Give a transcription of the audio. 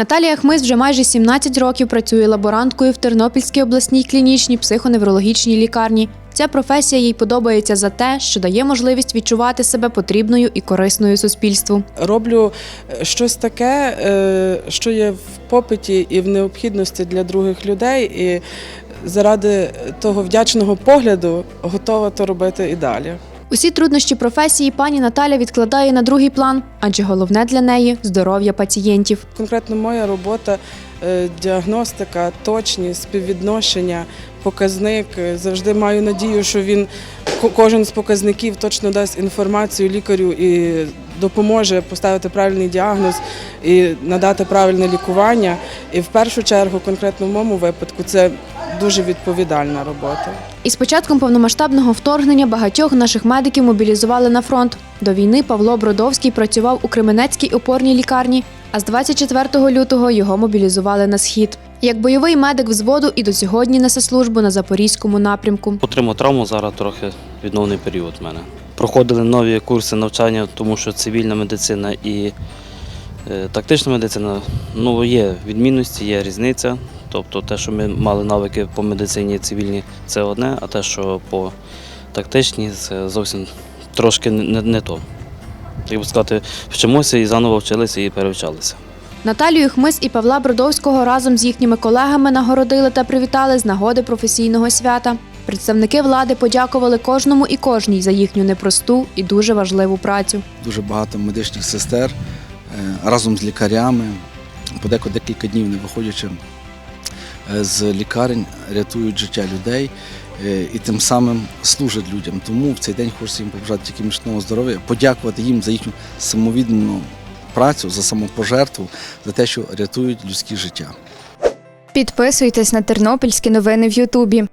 Наталія Хмис вже майже 17 років працює лаборанткою в Тернопільській обласній клінічній психоневрологічній лікарні. Ця професія їй подобається за те, що дає можливість відчувати себе потрібною і корисною суспільству. Роблю е, щось таке, е, що є в попиті і в необхідності для других людей, і заради того вдячного погляду готова то робити і далі. Усі труднощі професії пані Наталя відкладає на другий план, адже головне для неї здоров'я пацієнтів. Конкретно моя робота е, діагностика, точність, співвідношення, показник. Е, Завжди маю надію, що він кожен з показників точно дасть інформацію лікарю і допоможе поставити правильний діагноз і надати правильне лікування. І в першу чергу, конкретно в моєму випадку, це дуже відповідальна робота. І з початком повномасштабного вторгнення багатьох наших медиків мобілізували на фронт. До війни Павло Бродовський працював у Кременецькій опорній лікарні, а з 24 лютого його мобілізували на схід. Як бойовий медик взводу і до сьогодні несе службу на запорізькому напрямку. Отримав травму, зараз трохи відновний період в мене. Проходили нові курси навчання, тому що цивільна медицина і е, тактична медицина ну, є відмінності, є різниця. Тобто те, що ми мали навики по медицині цивільній, це одне, а те, що по тактичній, це зовсім трошки не, не то. Так би сказати, вчимося і заново вчилися і перевчалися. Наталію Хмис і Павла Бродовського разом з їхніми колегами нагородили та привітали з нагоди професійного свята. Представники влади подякували кожному і кожній за їхню непросту і дуже важливу працю. дуже багато медичних сестер е, разом з лікарями, подекуди декілька днів не виходячи з лікарень, рятують життя людей е, і тим самим служать людям. Тому в цей день хочеться їм побажати тільки міцного здоров'я, подякувати їм за їхню самовіддану працю, за самопожертву, за те, що рятують людські життя. Підписуйтесь на тернопільські новини в Ютубі.